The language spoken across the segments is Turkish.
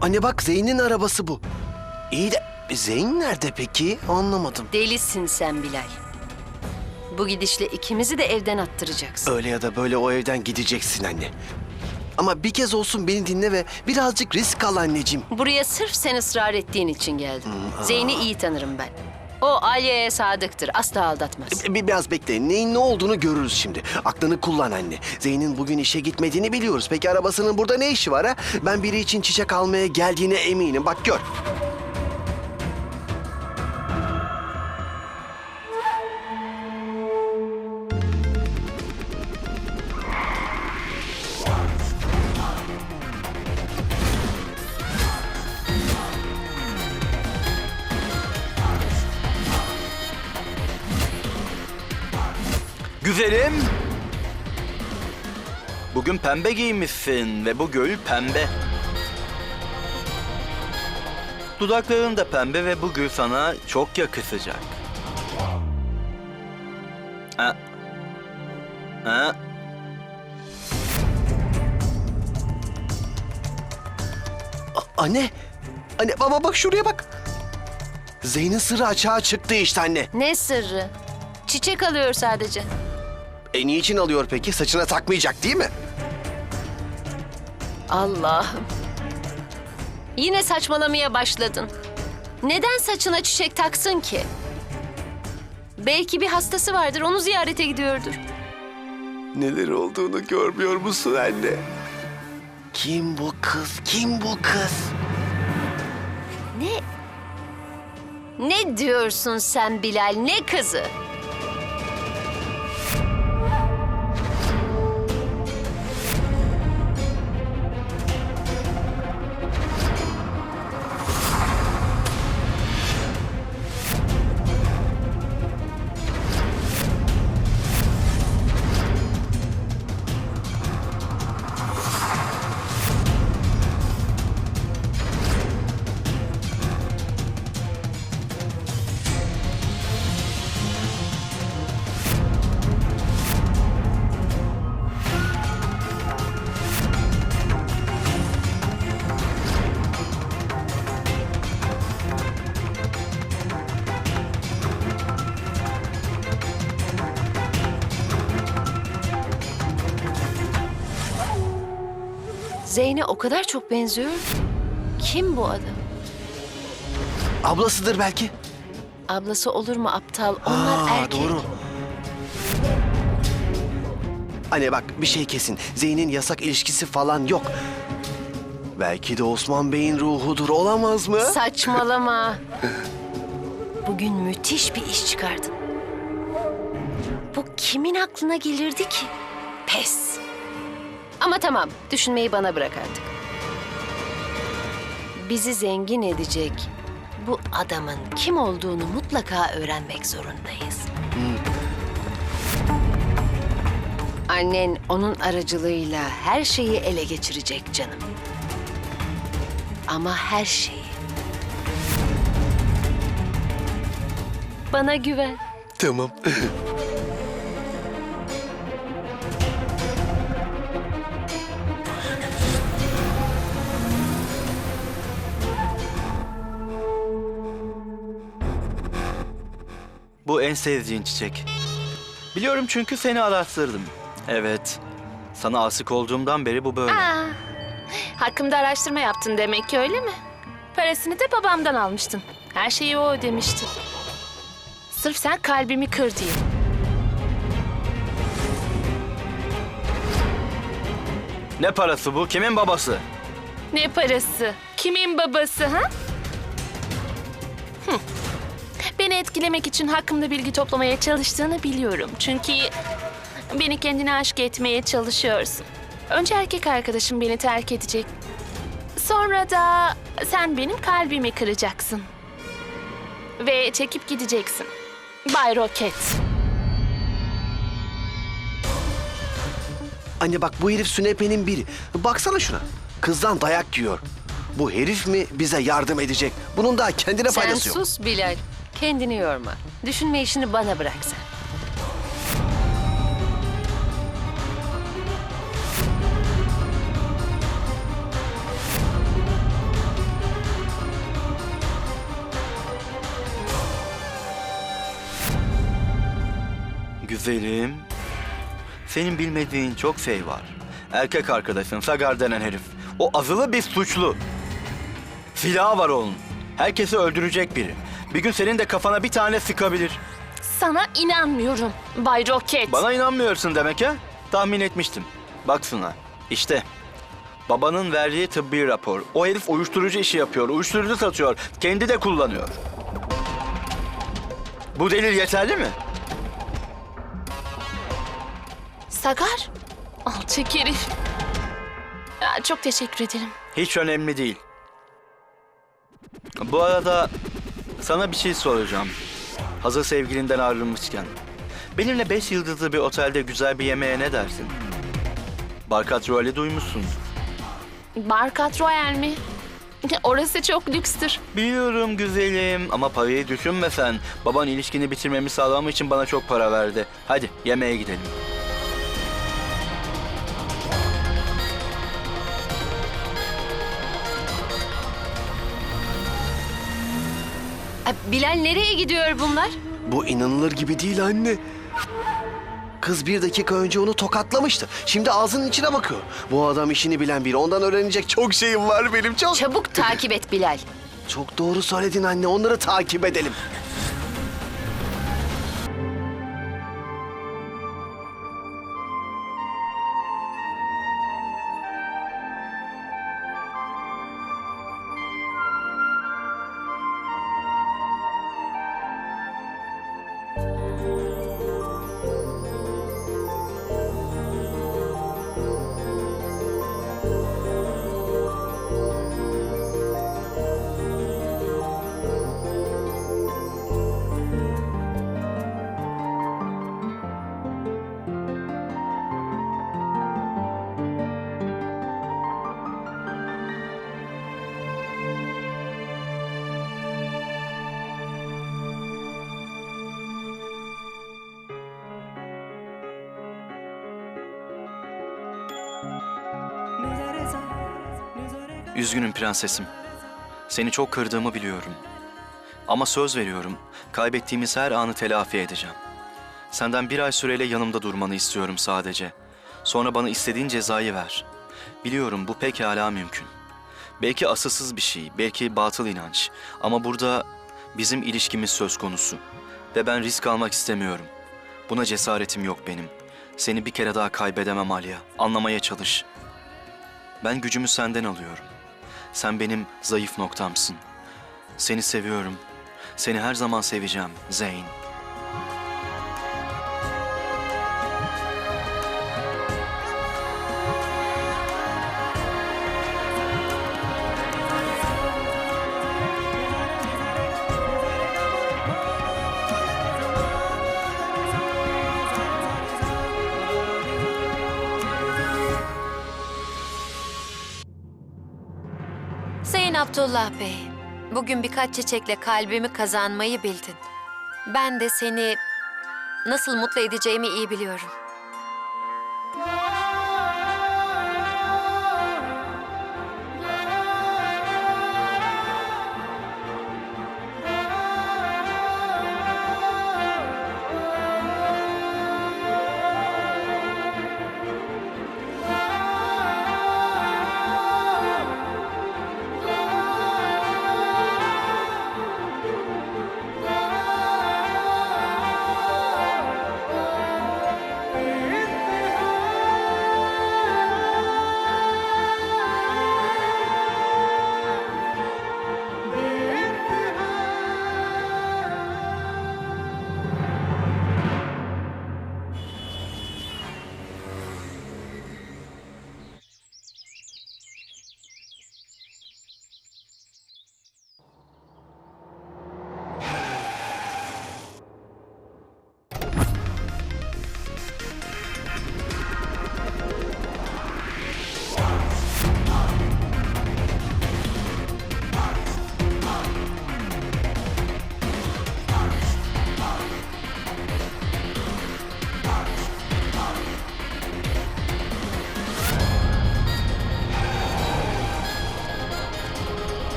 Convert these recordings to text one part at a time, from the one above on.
Anne bak Zeyn'in arabası bu. İyi de Zeyn nerede peki? Anlamadım. Delisin sen Bilal. Bu gidişle ikimizi de evden attıracaksın. Öyle ya da böyle o evden gideceksin anne. Ama bir kez olsun beni dinle ve birazcık risk al anneciğim. Buraya sırf sen ısrar ettiğin için geldim. Zeyn'i iyi tanırım ben. O Aliye'ye sadıktır. Asla aldatmaz. Bir, biraz bekle. Neyin ne olduğunu görürüz şimdi. Aklını kullan anne. Zeyn'in bugün işe gitmediğini biliyoruz. Peki arabasının burada ne işi var ha? Ben biri için çiçek almaya geldiğine eminim. Bak gör. Güzelim. Bugün pembe giymişsin ve bu gül pembe. Dudakların da pembe ve bu gül sana çok yakışacak. Ha. Ha. A- anne. Anne baba bak şuraya bak. Zeyn'in sırrı açığa çıktı işte anne. Ne sırrı? Çiçek alıyor sadece. E niçin alıyor peki? Saçına takmayacak değil mi? Allah'ım. Yine saçmalamaya başladın. Neden saçına çiçek taksın ki? Belki bir hastası vardır, onu ziyarete gidiyordur. Neler olduğunu görmüyor musun anne? Kim bu kız? Kim bu kız? Ne? Ne diyorsun sen Bilal? Ne kızı? Zeyn'e o kadar çok benziyor. ki. Kim bu adam? Ablasıdır belki. Ablası olur mu aptal? Onlar Aa, erkek. Doğru. Anne bak bir şey kesin. Zeyn'in yasak ilişkisi falan yok. Belki de Osman Bey'in ruhudur olamaz mı? Saçmalama. Bugün müthiş bir iş çıkardın. Bu kimin aklına gelirdi ki? Pes. Ama tamam, düşünmeyi bana bırak artık. Bizi zengin edecek bu adamın kim olduğunu mutlaka öğrenmek zorundayız. Annen onun aracılığıyla her şeyi ele geçirecek canım. Ama her şeyi. Bana güven. Tamam. Bu en sevdiğin çiçek. Biliyorum çünkü seni araştırdım. Evet. Sana aşık olduğumdan beri bu böyle. Aa, hakkımda araştırma yaptın demek ki öyle mi? Parasını da babamdan almıştın. Her şeyi o ödemişti. Sırf sen kalbimi kır diye. Ne parası bu? Kimin babası? Ne parası? Kimin babası ha? Hı. Beni etkilemek için hakkımda bilgi toplamaya çalıştığını biliyorum. Çünkü beni kendine aşık etmeye çalışıyorsun. Önce erkek arkadaşım beni terk edecek. Sonra da sen benim kalbimi kıracaksın. Ve çekip gideceksin. Bay Roket. Anne bak bu herif sünepenin biri. Baksana şuna. Kızdan dayak yiyor. Bu herif mi bize yardım edecek? Bunun da kendine Sen faydası yok. sus Bilal. Kendini yorma. Düşünme işini bana bırak sen. Güzelim. Senin bilmediğin çok şey var. Erkek arkadaşın Sagar denen herif. O azılı bir suçlu. Silahı var onun. Herkesi öldürecek biri. Bir gün senin de kafana bir tane sıkabilir. Sana inanmıyorum Bay Roket. Bana inanmıyorsun demek ha? Tahmin etmiştim. Baksana. İşte. Babanın verdiği tıbbi rapor. O herif uyuşturucu işi yapıyor. Uyuşturucu satıyor. Kendi de kullanıyor. Bu delil yeterli mi? Sagar. Alçak herif. Ya, çok teşekkür ederim. Hiç önemli değil. Bu arada sana bir şey soracağım. Hazır sevgilinden ayrılmışken. Benimle beş yıldızlı bir otelde güzel bir yemeğe ne dersin? Barkat Royal'i duymuşsun. Barkat Royal mi? Orası çok lükstür. Biliyorum güzelim ama parayı düşünme sen. Baban ilişkini bitirmemi sağlamak için bana çok para verdi. Hadi yemeğe gidelim. Bilal nereye gidiyor bunlar? Bu inanılır gibi değil anne. Kız bir dakika önce onu tokatlamıştı. Şimdi ağzının içine bakıyor. Bu adam işini bilen biri. Ondan öğrenecek çok şeyim var benim çok. Çabuk takip et Bilal. Çok doğru söyledin anne. Onları takip edelim. Üzgünüm prensesim. Seni çok kırdığımı biliyorum. Ama söz veriyorum, kaybettiğimiz her anı telafi edeceğim. Senden bir ay süreyle yanımda durmanı istiyorum sadece. Sonra bana istediğin cezayı ver. Biliyorum bu pekala mümkün. Belki asılsız bir şey, belki batıl inanç. Ama burada bizim ilişkimiz söz konusu. Ve ben risk almak istemiyorum. Buna cesaretim yok benim. Seni bir kere daha kaybedemem Alya. Anlamaya çalış. Ben gücümü senden alıyorum. Sen benim zayıf noktamsın. Seni seviyorum. Seni her zaman seveceğim Zeyn. Abdullah Bey, bugün birkaç çiçekle kalbimi kazanmayı bildin. Ben de seni nasıl mutlu edeceğimi iyi biliyorum.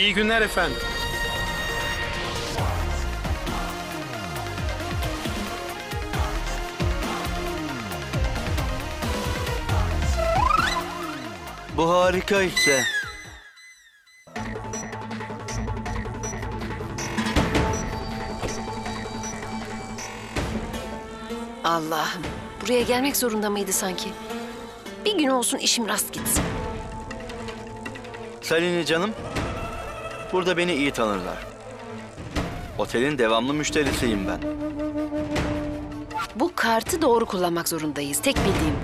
İyi günler efendim. Bu harika işte. Allah'ım. Buraya gelmek zorunda mıydı sanki? Bir gün olsun işim rast gitsin. Salini canım. Burada beni iyi tanırlar. Otelin devamlı müşterisiyim ben. Bu kartı doğru kullanmak zorundayız. Tek bildiğim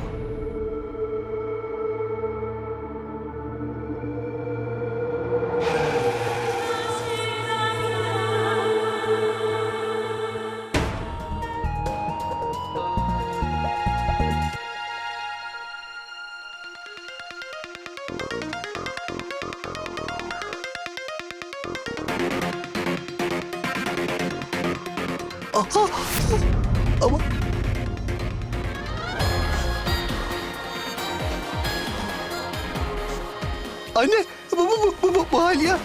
Ama... Anne! Bu, bu, bu, bu, bu, bu hal ya.